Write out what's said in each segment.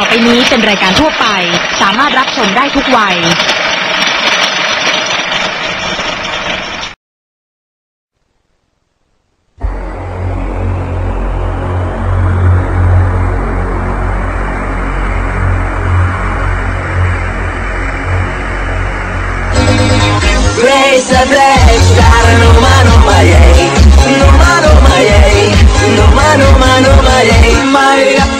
ต่อไปนี้เป็นรายการทั่วไป สามารถรับชมได้ทุกวัย Race a race, cara no mano mayay, no mano mayay, no mano mano mayay, maya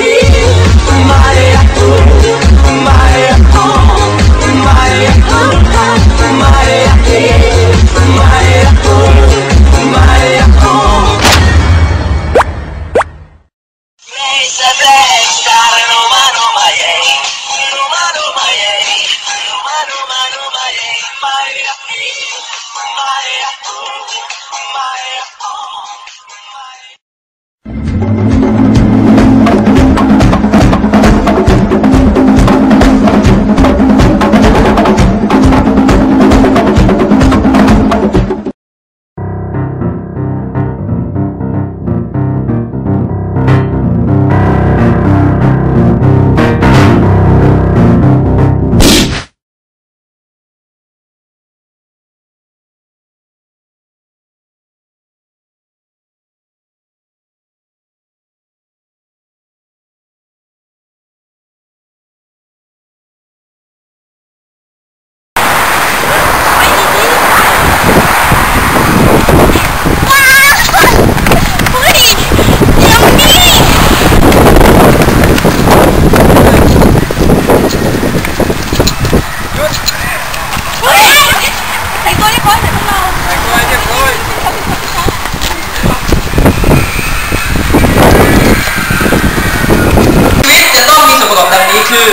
ชีวิตจะต้องมีส่วนประกอบดังนี้คือ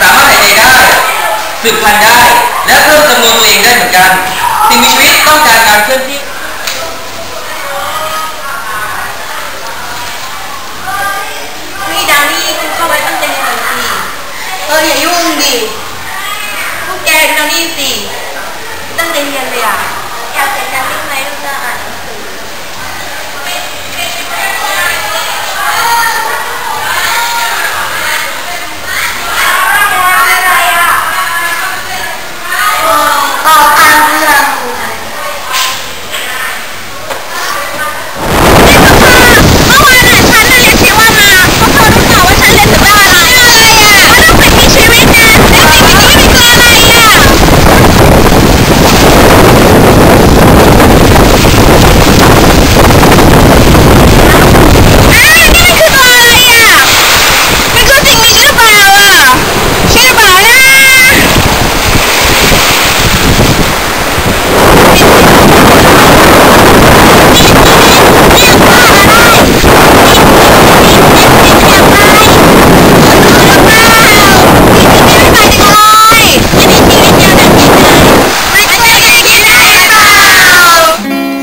สามารถหายใจได้สืบพันธุ์ได้ และเพิ่มจำนวนตัวเองได้เหมือนกัน สิ่งมีชีวิตต้องการการเคลื่อนที่ นี่ดานี่คุณเข้าไว้ตั้งใจเรียนหน่อยสิเอออย่ายุ่งดิพวกแกดูดานี่สิตั้งใจเรียนเลยอะอยากเห็นดานี่ไหมลูกจะอ่านหนังสืออะไรอะเออต่อตามเรื่อง เมื่อวานอะฉันน่ะเรียกชีว่ามาเพราะเธอรู้เปล่าว่าฉันเรียนถึงเรื่องอะไรอะไรอะเรื่องสิ่งมีชีวิตไงและสิ่งมีชีวิตคืออะไรอะอ้าวนี่มันคือตัวอะไรอะมันคือสิ่งมีชีวิตหรือเปล่าอะใช่หรือเปล่านะ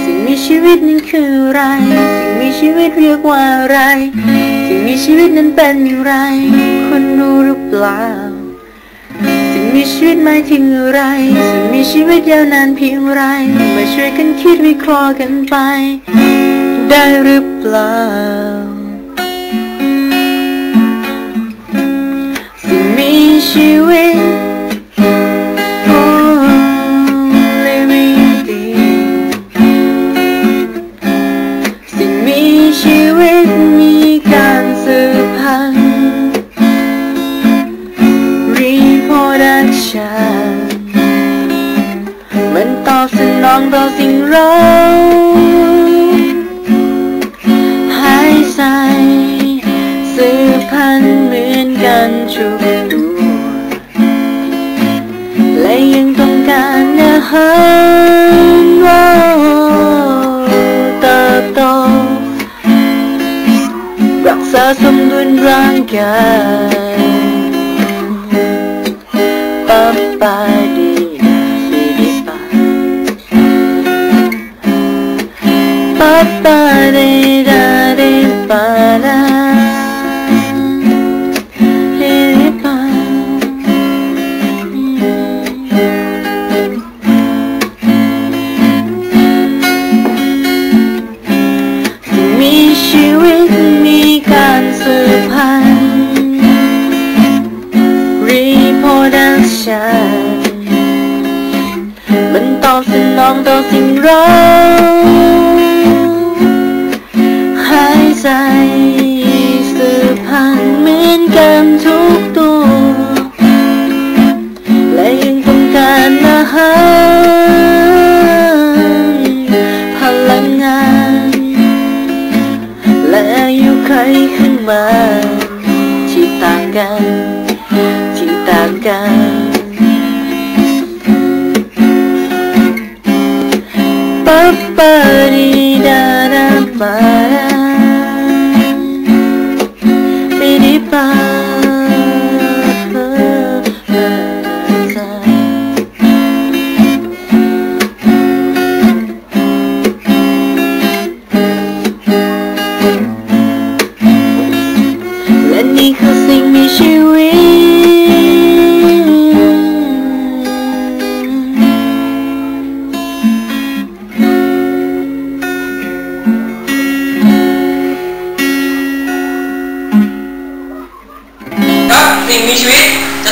สิ่งมีชี วิตนั้นคืออะไร สิ่งมีชีวิตเรียกว่าอะไร สิ่งมีชีวิตนั้นเป็นอย่างไร คุณรู้หรือเปล่า สิ่งมีชีวิตหมายถึงอะไร สิ่งมีชีวิตยาวนานเพียงไร มาช่วยกันคิดวิเคราะห์กันไป ได้หรือเปล่า ฉัน มันตอบสนองต่อสิ่งเราหายใจสืบพันเหมือนกันทุกตัวและยังต้องการอาหารว่าเติบโตรักษาสมดุลร่างกาย ป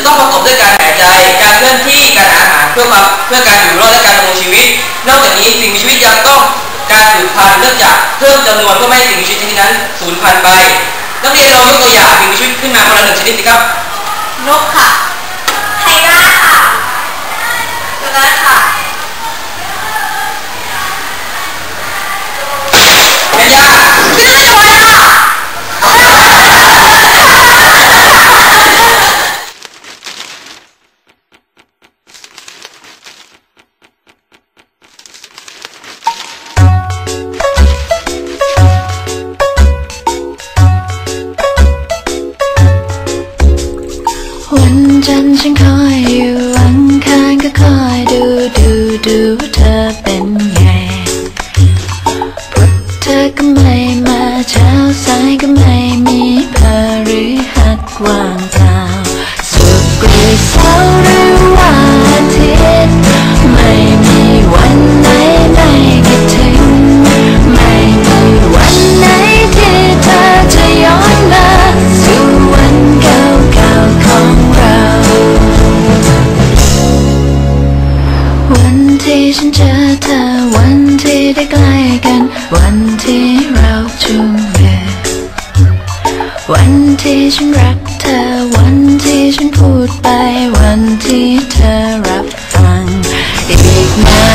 ต้องประกอบด้วยการหายใจ การเคลื่อนที่ การหาอาหารเพื่อมาเพื่อการอยู่รอดและการดำรงชีวิต นอกจากนี้สิ่งมีชีวิตยังต้องการสืบพันธุ์เนื่องจากเพิ่มจำนวนเพื่อไม่ให้สิ่งมีชีวิตชนิดนั้นสูญพันธุ์ไป นักเรียนลองยกตัวอย่างสิ่งมีชีวิตขึ้นมาคนละหนึ่งชนิดสิครับ รักเธอวันที่ฉันพูดไปวันที่เธอรับฟังอีกนา